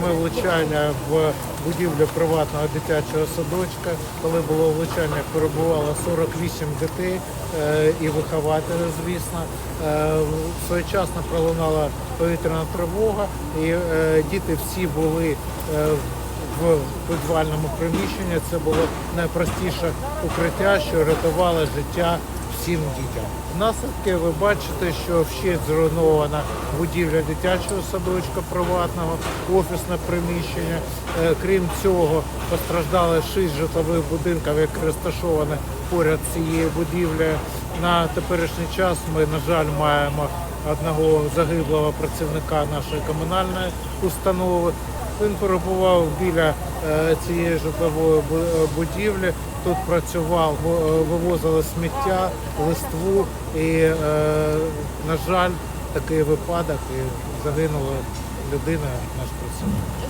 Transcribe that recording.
пряме влучання в будівлю приватного дитячого садочка. Коли було влучання, перебувало 48 дітей е, і вихователі, звісно. Е, Своєчасно пролунала повітряна тривога, і е, діти всі були в підвальному приміщенні. Це було найпростіше укриття, що рятувало життя всім дітям. Наслідки ви бачите, що ще зруйнована будівля дитячого садочка приватного, офісне приміщення. Е, Крім цього, постраждали шість житлових будинків, які розташовані поряд цієї цією будівлею. На теперішній час ми, на жаль, маємо одного загиблого працівника нашої комунальної установи. Він перебував біля е, цієї житлової е, будівлі. Тут працював, е, вивозили сміття, листву і, на жаль, такий випадок і загинула людина, наш працівник.